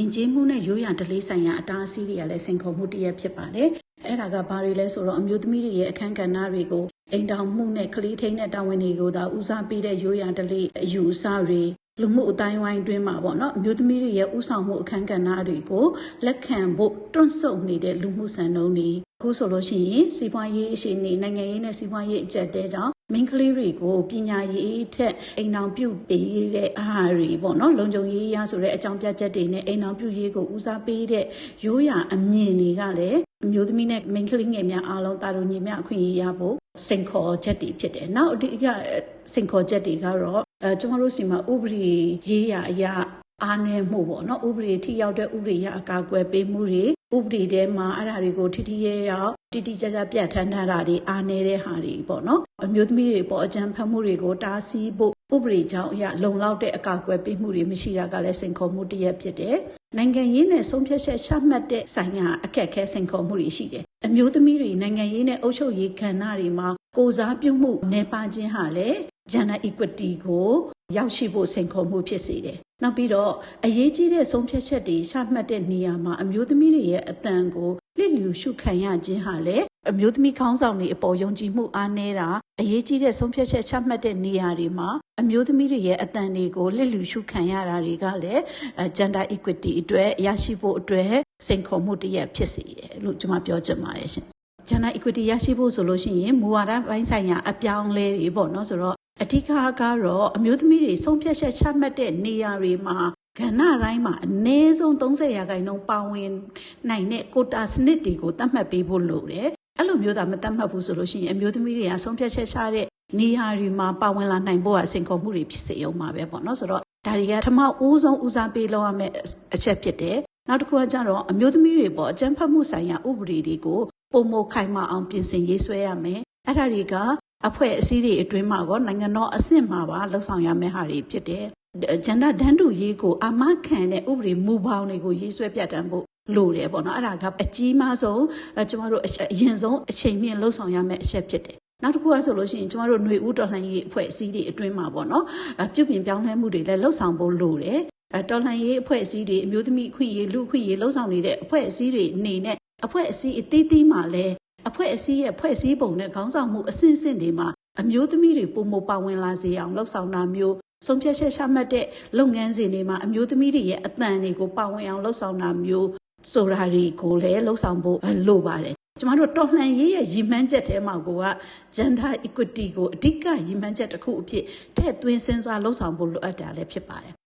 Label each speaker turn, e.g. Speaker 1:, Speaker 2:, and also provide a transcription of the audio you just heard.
Speaker 1: ယဉ်ကျေးမှုနဲ့ရိုးရာဓလေ့ဆိုင်ရာအတားအဆီးတွေကလည်းစိန်ခေါ်မှုတစ်ရပ်ဖြစ်ပါတယ်။အဲ့ဒါကဘာတွေလဲဆိုတော့အမျိုးသမီးတွေရဲ့အခန်းကဏ္ဍတွေကိုအိမ်တောင်မှုနဲ့ကလေးထိန်းတဲ့တာဝန်တွေကိုသာဦးစားပေးတဲ့ရိုးရာဓလေ့အယူအဆတွေလူမှုအတိုင်းဝိုင်းတွင်းမှာပေါ့နော်အမျိုးသမီးတွေရဲ့ဥဆောင်မှုအခန်းကဏ္ဍတွေကိုလက်ခံဖို့တွန့်ဆုတ်နေတဲ့လူမှုစံနှုန်းတွေအခုဆိုလို့ရှိရင်စီးပွားရေးအရှိနေနိုင်ငံရေးနဲ့စီးပွားရေးအကျက်တဲကြောင့် မိန်းကလေးတွေကိုပညာရေးထက်အိမ်အောင်ပြုပေးတဲ့အာဟာတွေပေါ့နော်လုံခြုံရေးရဆိုတဲ့အကြောင်းပြချက်တွေနဲ့အိမ်အောင်ပြုရေးကိုဦးစားပေးတဲ့ရိုးရာအမြင်တွေကလည်းအမျိုးသမီးနဲ့မိန်းကလေးငယ်များအားလုံးတာရုံညီမျှအခွင့်အရေးရဖို့စိန်ခေါ်ချက်တွေဖြစ်တယ်။နောက်အဓိကစိန်ခေါ်ချက်တွေကတော့အဲကျွန်တော်တို့စီမှာဥပဒေရေးရာအရာအားနည်းမှုပေါ့နော်ဥပဒေထိရောက်တဲ့ဥပဒေရအကာအကွယ်ပေးမှုတွေဥပဒေထဲမှာအဲ့ဒါတွေကိုထိထိရဲရောက် တိတိကျကျပြဋ္ဌာန်းထားတာတွေအားနည်းတဲ့ဟာတွေပေါ့နော်အမျိုးသမီးတွေပေါ်အကြံဖတ်မှုတွေကိုတားဆီးဖို့ဥပဒေကြောင့်အရလုံလောက်တဲ့အကာအကွယ်ပေးမှုတွေမရှိတာကလည်းစိန်ခေါ်မှုတစ်ရပ်ဖြစ်တယ်နိုင်ငံရေးနဲ့ဆုံးဖြတ်ချက်ချမှတ်တဲ့ဆိုင်ရာအခက်အခဲစိန်ခေါ်မှုတွေရှိတယ်အမျိုးသမီးတွေနိုင်ငံရေးနဲ့အုပ်ချုပ်ရေးကဏ္ဍတွေမှာကိုစားပြုမှုနေပါခြင်းဟာလည်း gender equity ကိုရောက်ရှိဖို့စိန်ခေါ်မှုဖြစ်စေတယ်။ နောက်ပြီးတော့အရေးကြီးတဲ့ဆုံးဖြတ်ချက်တွေချမှတ်တဲ့နေရာမှာအမျိုးသမီးတွေရဲ့အတန်ကိုလစ်လျူရှုခံရခြင်းဟာလည်းအမျိုးသမီးခေါင်းဆောင်တွေအပေါ်ယုံကြည်မှုအားနည်းတာအရေးကြီးတဲ့ဆုံးဖြတ်ချက်ချမှတ်တဲ့နေရာတွေမှာအမျိုးသမီးတွေရဲ့အတန်တွေကိုလစ်လျူရှုခံရတာတွေကလည်း gender equity အတွက်ရရှိဖို့အတွက်စိန်ခေါ်မှုတစ်ရပ်ဖြစ်စေတယ်လို့ကျွန်မပြောချင်ပါတယ်ရှင်။ gender equity ရရှိဖို့ဆိုလို့ရှိရင်မူဝါဒပိုင်းဆိုင်ရာအပြောင်းအလဲတွေပေါ့နော်ဆိုတော့ အဓိကကတော့အမျိုးသမီးတွေဆုံးဖြတ်ချက်ချမှတ်တဲ့နေရာတွေမှာကဏ္ဍတိုင်းမှာအနည်းဆုံး30ရာခိုင်နှုန်းပါဝင်နိုင်တဲ့ကိုတာစနစ်တွေကိုသတ်မှတ်ပေးဖို့လိုတယ်။အဲ့လိုမျိုးသာမသတ်မှတ်ဘူးဆိုလို့ရှိရင်အမျိုးသမီးတွေကဆုံးဖြတ်ချက်ချတဲ့နေရာတွေမှာပါဝင်လာနိုင်ဖို့အဆင်ခေါ်မှုတွေဖြစ်စေအောင်ပါပဲပေါ့နော်ဆိုတော့ဒါတွေကထမဦးဆုံးဦးစားပေးလောက်ရမယ့်အချက်ဖြစ်တယ်။နောက်တစ်ခုကကျတော့အမျိုးသမီးတွေပေါ်အကြမ်းဖက်မှုဆိုင်ရာဥပဒေတွေကိုပုံမခိုင်မာအောင်ပြင်ဆင်ရေးဆွဲရမယ်။အဲ့ဒါတွေက အဖွဲ့အစည်းတွေအတွင်းမှာကောနိုင်ငံတော်အဆင့်မှာပါလှုပ်ဆောင်ရမယ့်ဟာတွေဖြစ်တယ်။ဂျန်ဒါဒန်းတူရေးကိုအာမခံတဲ့ဥပဒေမူပေါင်းတွေကိုရေးဆွဲပြဋ္ဌာန်းဖို့လိုတယ်ပေါ့နော်အဲ့ဒါကအကြီးမားဆုံးကျမတို့အရင်ဆုံးအချိန်မြင့်လှုပ်ဆောင်ရမယ့်အချက်ဖြစ်တယ်နောက်တစ်ခုကဆိုလို့ရှိရင်ကျမတို့ຫນွေဦးတော်လှန်ရေးအဖွဲ့အစည်းတွေအတွင်းမှာပေါ့နော်ပြုပြင်ပြောင်းလဲမှုတွေလည်းလှုပ်ဆောင်ဖို့လိုတယ်တော်လှန်ရေးအဖွဲ့အစည်းတွေအမျိုးသမီးအခွင့်အရေးလူအခွင့်အရေးလှုပ်ဆောင်နေတဲ့အဖွဲ့အစည်းတွေအနေနဲ့အဖွဲ့အစည်းအသီးသီးမှာလည်း အဖွဲ့အစည်းရဲ့ဖွဲ့စည်းပုံနဲ့ခေါင်းဆောင်မှုအဆင့်ဆင့်တွေမှာအမျိုးသမီးတွေပုံမပါဝင်လာစေအောင်လှုပ်ဆောင်တာမျိုးဆုံးဖြတ်ချက်ချမှတ်တဲ့လုပ်ငန်းစဉ်တွေမှာအမျိုးသမီးတွေရဲ့အသံတွေကိုပါဝင်အောင်လှုပ်ဆောင်တာမျိုးဆိုတာတွေကိုလည်းလှုပ်ဆောင်ဖို့လိုပါတယ်ကျမတို့တော်လှန်ရေးရဲ့ရည်မှန်းချက်ထဲမှာကိုက gender equity ကိုအဓိကရည်မှန်းချက်တစ်ခုအဖြစ်ထည့်သွင်းစဉ်းစားလှုပ်ဆောင်ဖို့လိုအပ်တာလည်းဖြစ်ပါတယ်